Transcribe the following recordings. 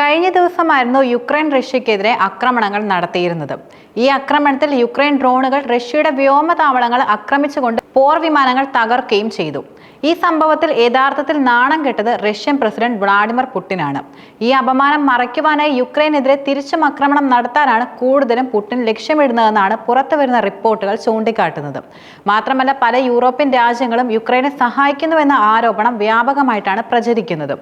കഴിഞ്ഞ ദിവസമായിരുന്നു യുക്രൈൻ റഷ്യക്കെതിരെ ആക്രമണങ്ങൾ നടത്തിയിരുന്നത്. ഈ ആക്രമണത്തിൽ യുക്രൈൻ ഡ്രോണുകൾ റഷ്യയുടെ വ്യോമതാവളങ്ങൾ ആക്രമിച്ചുകൊണ്ട് പോർ വിമാനങ്ങൾ തകർക്കുകയും ചെയ്തു. ഈ സംഭവത്തിൽ യഥാർത്ഥത്തിൽ നാണം കെട്ടത് റഷ്യൻ പ്രസിഡന്റ് വ്ളാഡിമിർ പുടിനാണ്. ഈ അപമാനം മറയ്ക്കുവാനായി യുക്രൈനെതിരെ തിരിച്ചും ആക്രമണം നടത്താനാണ് കൂടുതലും പുടിൻ ലക്ഷ്യമിടുന്നതെന്നാണ് പുറത്തുവരുന്ന റിപ്പോർട്ടുകൾ ചൂണ്ടിക്കാട്ടുന്നത്. മാത്രമല്ല പല യൂറോപ്യൻ രാജ്യങ്ങളും യുക്രൈനെ സഹായിക്കുന്നുവെന്ന ആരോപണം വ്യാപകമായിട്ടാണ് പ്രചരിക്കുന്നത്.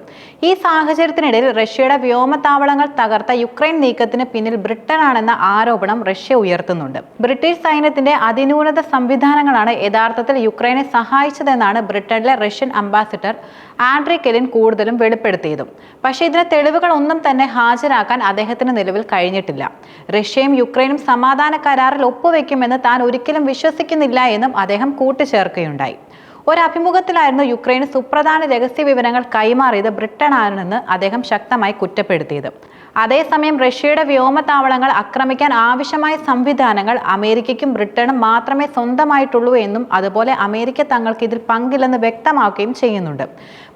ഈ സാഹചര്യത്തിനിടയിൽ റഷ്യയുടെ വ്യോമത്താവളങ്ങൾ തകർത്ത യുക്രൈൻ നീക്കത്തിന് പിന്നിൽ ബ്രിട്ടനാണെന്ന ആരോപണം റഷ്യ ഉയർത്തുന്നുണ്ട്. ബ്രിട്ടീഷ് സൈന്യത്തിന്റെ അതിനൂനത സംവിധാനങ്ങളാണ് യഥാർത്ഥത്തിൽ യുക്രൈനെ സഹായിച്ചതെന്നാണ് ബ്രിട്ടനിലെ റഷ്യൻ അംബാസിഡർ ആൻഡ്രി കെലിൻ കൂടുതലും വെളിപ്പെടുത്തിയതും. പക്ഷേ ഇതിന് തെളിവുകൾ ഒന്നും തന്നെ ഹാജരാക്കാൻ അദ്ദേഹത്തിന് നിലവിൽ കഴിഞ്ഞിട്ടില്ല. റഷ്യയും യുക്രൈനും സമാധാന കരാറിൽ ഒപ്പുവെക്കുമെന്ന് താൻ ഒരിക്കലും വിശ്വസിക്കുന്നില്ല എന്നും അദ്ദേഹം കൂട്ടിച്ചേർക്കുകയുണ്ടായി. ഒരു അഭിമുഖത്തിലായിരുന്നു യുക്രൈന് സുപ്രധാന രഹസ്യ വിവരങ്ങൾ കൈമാറിയത് ബ്രിട്ടനാണെന്ന് അദ്ദേഹം ശക്തമായി കുറ്റപ്പെടുത്തിയത്. അതേസമയം റഷ്യയുടെ വ്യോമതാവളങ്ങൾ ആക്രമിക്കാൻ ആവശ്യമായ സംവിധാനങ്ങൾ അമേരിക്കയ്ക്കും ബ്രിട്ടനും മാത്രമേ സ്വന്തമായിട്ടുള്ളൂ എന്നും അതുപോലെ അമേരിക്ക തങ്ങൾക്ക് ഇതിൽ പങ്കില്ലെന്ന് വ്യക്തമാക്കുകയും ചെയ്യുന്നുണ്ട്.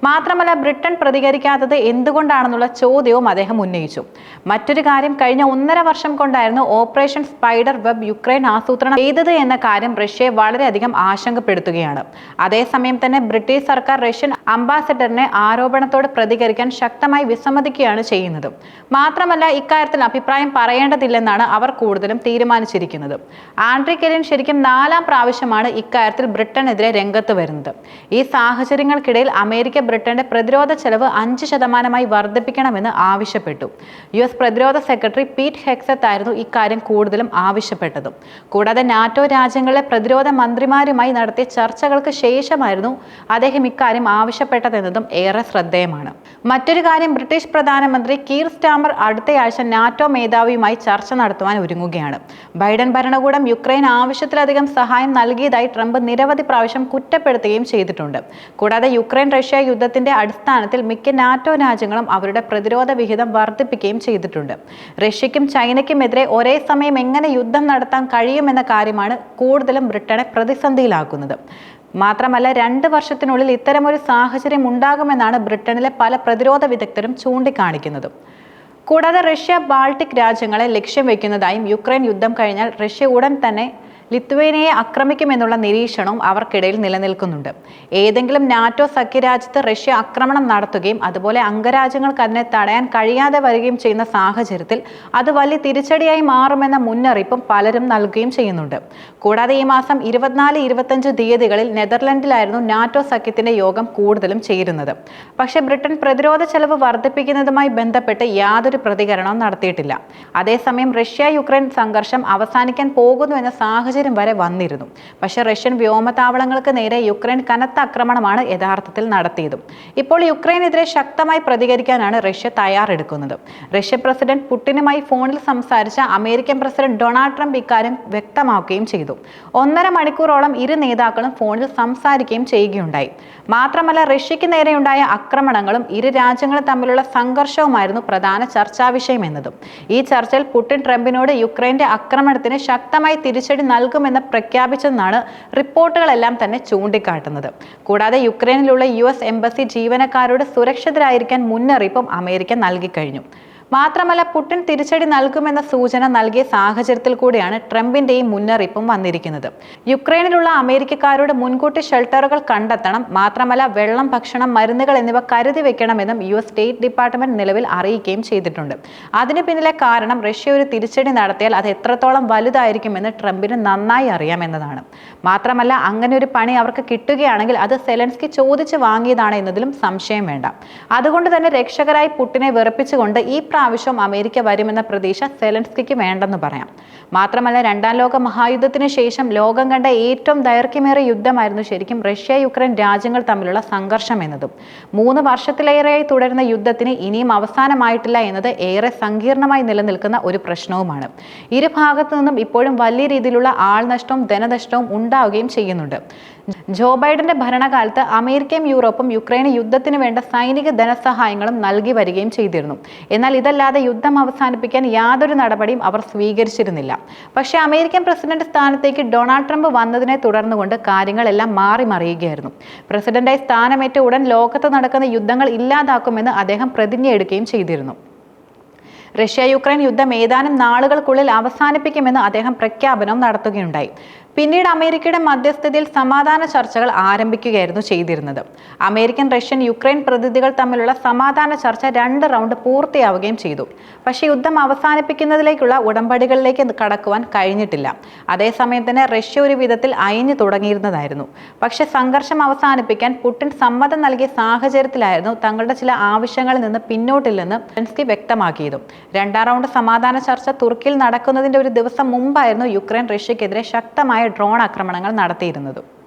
മാത്രമല്ല ബ്രിട്ടൻ പ്രതികരിക്കാത്തത് എന്തുകൊണ്ടാണെന്നുള്ള ചോദ്യവും അദ്ദേഹം ഉന്നയിച്ചു. മറ്റൊരു കാര്യം കഴിഞ്ഞ ഒന്നര വർഷം കൊണ്ടായിരുന്നു ഓപ്പറേഷൻ സ്പൈഡർ വെബ് യുക്രൈൻ ആസൂത്രണം ചെയ്തത് എന്ന കാര്യം റഷ്യയെ വളരെയധികം ആശങ്കപ്പെടുത്തുകയാണ്. അതേസമയം തന്നെ ബ്രിട്ടീഷ് സർക്കാർ റഷ്യൻ അംബാസഡറിനെ ആരോപണത്തോട് പ്രതികരിക്കാൻ ശക്തമായി വിസമ്മതിക്കുകയാണ് ചെയ്യുന്നത്. മാത്രമല്ല ഇക്കാര്യത്തിൽ അഭിപ്രായം പറയേണ്ടതില്ലെന്നാണ് അവർ കൂടുതലും തീരുമാനിച്ചിരിക്കുന്നത്. ആൻഡ്രി കെലിൻ ശരിക്കും നാലാം പ്രാവശ്യമാണ് ഇക്കാര്യത്തിൽ ബ്രിട്ടനെതിരെ രംഗത്ത് വരുന്നത്. ഈ സാഹചര്യങ്ങൾക്കിടയിൽ അമേരിക്ക ബ്രിട്ടന്റെ പ്രതിരോധ ചെലവ് അഞ്ച് ശതമാനമായി വർദ്ധിപ്പിക്കണമെന്ന് ആവശ്യപ്പെട്ടു. യു എസ് പ്രതിരോധ സെക്രട്ടറി പീറ്റ് ഹെക്സത്ത് ആയിരുന്നു ഇക്കാര്യം കൂടുതലും ആവശ്യപ്പെട്ടത്. കൂടാതെ നാറ്റോ രാജ്യങ്ങളിലെ പ്രതിരോധ മന്ത്രിമാരുമായി നടത്തിയ ചർച്ചകൾക്ക് ശേഷമായിരുന്നു അദ്ദേഹം ഇക്കാര്യം ആവശ്യപ്പെട്ടതെന്നതും ഏറെ ശ്രദ്ധേയമാണ്. മറ്റൊരു കാര്യം ബ്രിട്ടീഷ് പ്രധാനമന്ത്രി കീർ സ്റ്റാമർ അടുത്തയാഴ്ച നാറ്റോ മേധാവിയുമായി ചർച്ച നടത്തുവാൻ ഒരുങ്ങുകയാണ്. ബൈഡൻ ഭരണകൂടം യുക്രൈൻ ആവശ്യത്തിലധികം സഹായം നൽകിയതായി ട്രംപ് നിരവധി പ്രാവശ്യം കുറ്റപ്പെടുത്തുകയും ചെയ്തിട്ടുണ്ട്. കൂടാതെ യുക്രൈൻ റഷ്യ യുദ്ധത്തിന്റെ അടിസ്ഥാനത്തിൽ മിക്ക നാറ്റോ രാജ്യങ്ങളും അവരുടെ പ്രതിരോധ വിഹിതം വർദ്ധിപ്പിക്കുകയും ചെയ്തിട്ടുണ്ട്. റഷ്യയ്ക്കും ചൈനയ്ക്കുമെതിരെ ഒരേ സമയം എങ്ങനെ യുദ്ധം നടത്താൻ കഴിയുമെന്ന കാര്യമാണ് കൂടുതലും ബ്രിട്ടനെ പ്രതിസന്ധിയിലാക്കുന്നത്. മാത്രമല്ല രണ്ട് വർഷത്തിനുള്ളിൽ ഇത്തരമൊരു സാഹചര്യം ഉണ്ടാകുമെന്നാണ് ബ്രിട്ടനിലെ പല പ്രതിരോധ വിദഗ്ധരും ചൂണ്ടിക്കാണിക്കുന്നത്. കൂടാതെ റഷ്യ ബാൾട്ടിക് രാജ്യങ്ങളെ ലക്ഷ്യം വയ്ക്കുന്നതായും യുക്രൈൻ യുദ്ധം കഴിഞ്ഞാൽ റഷ്യ ഉടൻ തന്നെ ലിത്വേനിയയെ ആക്രമിക്കുമെന്നുള്ള നിരീക്ഷണവും അവർക്കിടയിൽ നിലനിൽക്കുന്നുണ്ട്. ഏതെങ്കിലും നാറ്റോ സഖ്യരാജ്യത്ത് റഷ്യ ആക്രമണം നടത്തുകയും അതുപോലെ അംഗരാജ്യങ്ങൾക്ക് അതിനെ തടയാൻ കഴിയാതെ വരികയും ചെയ്യുന്ന സാഹചര്യത്തിൽ അത് വലിയ തിരിച്ചടിയായി മാറുമെന്ന മുന്നറിയിപ്പും പലരും നൽകുകയും ചെയ്യുന്നുണ്ട്. കൂടാതെ ഈ മാസം ഇരുപത്തിനാല് ഇരുപത്തഞ്ച് തീയതികളിൽ നെതർലൻഡിലായിരുന്നു നാറ്റോ സഖ്യത്തിന്റെ യോഗം കൂടുതലും ചേരുന്നത്. പക്ഷേ ബ്രിട്ടൻ പ്രതിരോധ ചെലവ് വർദ്ധിപ്പിക്കുന്നതുമായി ബന്ധപ്പെട്ട് യാതൊരു പ്രതികരണവും നടത്തിയിട്ടില്ല. അതേസമയം റഷ്യ യുക്രൈൻ സംഘർഷം അവസാനിക്കാൻ പോകുന്നു എന്ന സാഹചര്യം വരെ വന്നിരുന്നു. പക്ഷേ റഷ്യൻ വ്യോമതാവളങ്ങൾക്ക് നേരെ യുക്രൈൻ കനത്ത ആക്രമണമാണ് യഥാർത്ഥത്തിൽ നടത്തിയതും. ഇപ്പോൾ യുക്രൈനെതിരെ ശക്തമായി പ്രതികരിക്കാനാണ് റഷ്യ തയ്യാറെടുക്കുന്നത്. റഷ്യൻ പ്രസിഡന്റ് പുടിനുമായി ഫോണിൽ സംസാരിച്ച അമേരിക്കൻ പ്രസിഡന്റ് ഡൊണാൾഡ് ട്രംപ് ഇക്കാര്യം വ്യക്തമാക്കുകയും ചെയ്തു. ഒന്നര മണിക്കൂറോളം ഇരു നേതാക്കളും ഫോണിൽ സംസാരിക്കുകയും ചെയ്യുകയുണ്ടായി. മാത്രമല്ല റഷ്യയ്ക്ക് നേരെയുണ്ടായ ആക്രമണങ്ങളും ഇരു രാജ്യങ്ങളും തമ്മിലുള്ള സംഘർഷവുമായിരുന്നു പ്രധാന ചർച്ചാ വിഷയം എന്നതും. ഈ ചർച്ചയിൽ പുടിൻ ട്രംപിനോട് യുക്രൈന്റെ ആക്രമണത്തിന് ശക്തമായി തിരിച്ചടി നൽകുമെന്ന് പ്രഖ്യാപിച്ചെന്നാണ് റിപ്പോർട്ടുകളെല്ലാം തന്നെ ചൂണ്ടിക്കാട്ടുന്നത്. കൂടാതെ യുക്രൈനിലുള്ള യു എസ് എംബസി ജീവനക്കാരോട് സുരക്ഷിതരായിരിക്കാൻ മുന്നറിയിപ്പും അമേരിക്ക നൽകിക്കഴിഞ്ഞു. മാത്രമല്ല പുടിൻ തിരിച്ചടി നൽകുമെന്ന സൂചന നൽകിയ സാഹചര്യത്തിൽ കൂടിയാണ് ട്രംപിന്റെ ഈ മുന്നറിയിപ്പും വന്നിരിക്കുന്നത്. യുക്രൈനിലുള്ള അമേരിക്കക്കാരോട് മുൻകൂട്ടി ഷെൽട്ടറുകൾ കണ്ടെത്തണം മാത്രമല്ല വെള്ളം ഭക്ഷണം മരുന്നുകൾ എന്നിവ കരുതി വെക്കണമെന്നും യു എസ് സ്റ്റേറ്റ് ഡിപ്പാർട്ട്മെന്റ് നിലവിൽ അറിയിക്കുകയും ചെയ്തിട്ടുണ്ട്. അതിന് പിന്നിലെ കാരണം റഷ്യ ഒരു തിരിച്ചടി നടത്തിയാൽ അത് എത്രത്തോളം വലുതായിരിക്കുമെന്ന് ട്രംപിന് നന്നായി അറിയാമെന്നതാണ് മാത്രമല്ല അങ്ങനെ ഒരു പണി അവർക്ക് കിട്ടുകയാണെങ്കിൽ അത് സെലൻസ്കി ചോദിച്ചു വാങ്ങിയതാണ് എന്നതിലും സംശയം വേണ്ട. അതുകൊണ്ട് തന്നെ രക്ഷകരായി പുട്ടിനെ വെറുപ്പിച്ചുകൊണ്ട് ഈ പ്രാവശ്യം അമേരിക്ക വരുമെന്ന പ്രതീക്ഷ സെലൻസ്കിക്ക് വേണ്ടെന്ന് പറയാം. മാത്രമല്ല രണ്ടാം ലോക മഹായുദ്ധത്തിന് ശേഷം ലോകം കണ്ട ഏറ്റവും ദൈർഘ്യമേറിയ യുദ്ധമായിരുന്നു ശരിക്കും റഷ്യ യുക്രൈൻ രാജ്യങ്ങൾ തമ്മിലുള്ള സംഘർഷം എന്നതും. മൂന്ന് വർഷത്തിലേറെയായി തുടരുന്ന യുദ്ധത്തിന് ഇനിയും അവസാനമായിട്ടില്ല എന്നത് ഏറെ സങ്കീർണമായി നിലനിൽക്കുന്ന ഒരു പ്രശ്നവുമാണ്. ഇരു ഭാഗത്തു നിന്നും ഇപ്പോഴും വലിയ രീതിയിലുള്ള ആൾനഷ്ടവും ധനനഷ്ടവും ഉണ്ടാവുകയും ചെയ്യുന്നുണ്ട്. ജോ ബൈഡന്റെ ഭരണകാലത്ത് അമേരിക്കയും യൂറോപ്പും യുക്രൈന് യുദ്ധത്തിന് വേണ്ട സൈനിക ധനസഹായങ്ങളും നൽകി വരികയും ചെയ്തിരുന്നു. എന്നാൽ ഇതല്ലാതെ യുദ്ധം അവസാനിപ്പിക്കാൻ യാതൊരു നടപടിയും അവർ സ്വീകരിച്ചിരുന്നില്ല. പക്ഷേ അമേരിക്കൻ പ്രസിഡന്റ് സ്ഥാനത്തേക്ക് ഡൊണാൾഡ് ട്രംപ് വന്നതിനെ തുടർന്നുകൊണ്ട് കാര്യങ്ങളെല്ലാം മാറി മറിയുകയായിരുന്നു. പ്രസിഡന്റായി സ്ഥാനമേറ്റ ഉടൻ ലോകത്ത് നടക്കുന്ന യുദ്ധങ്ങൾ ഇല്ലാതാക്കുമെന്ന് അദ്ദേഹം പ്രതിജ്ഞയെടുക്കുകയും ചെയ്തിരുന്നു. റഷ്യ യുക്രൈൻ യുദ്ധം ഏതാനും നാളുകൾക്കുള്ളിൽ അവസാനിപ്പിക്കുമെന്ന് അദ്ദേഹം പ്രഖ്യാപനം നടത്തുകയുണ്ടായി. പിന്നീട് അമേരിക്കയുടെ മധ്യസ്ഥതയിൽ സമാധാന ചർച്ചകൾ ആരംഭിക്കുകയായിരുന്നു ചെയ്തിരുന്നത്. അമേരിക്കൻ റഷ്യൻ യുക്രൈൻ പ്രതിനിധികൾ തമ്മിലുള്ള സമാധാന ചർച്ച രണ്ട് റൗണ്ട് പൂർത്തിയാവുകയും ചെയ്തു. പക്ഷേ യുദ്ധം അവസാനിപ്പിക്കുന്നതിലേക്കുള്ള ഉടമ്പടികളിലേക്ക് കടക്കുവാൻ കഴിഞ്ഞിട്ടില്ല. അതേസമയം തന്നെ റഷ്യ ഒരു വിധത്തിൽ അയഞ്ഞു തുടങ്ങിയിരുന്നതായിരുന്നു. പക്ഷേ സംഘർഷം അവസാനിപ്പിക്കാൻ പുടിൻ സമ്മതം നൽകിയ സാഹചര്യത്തിലായിരുന്നു തങ്ങളുടെ ചില ആവശ്യങ്ങളിൽ നിന്ന് പിന്നോട്ടില്ലെന്ന് ഫ്രൻസ്കി വ്യക്തമാക്കിയതും. രണ്ടാം റൗണ്ട് സമാധാന ചർച്ച തുർക്കിയിൽ നടക്കുന്നതിന്റെ ഒരു ദിവസം മുമ്പായിരുന്നു യുക്രൈൻ റഷ്യക്കെതിരെ ശക്തമായ ഡ്രോൺ ആക്രമണങ്ങൾ നടത്തിയിരുന്നത്.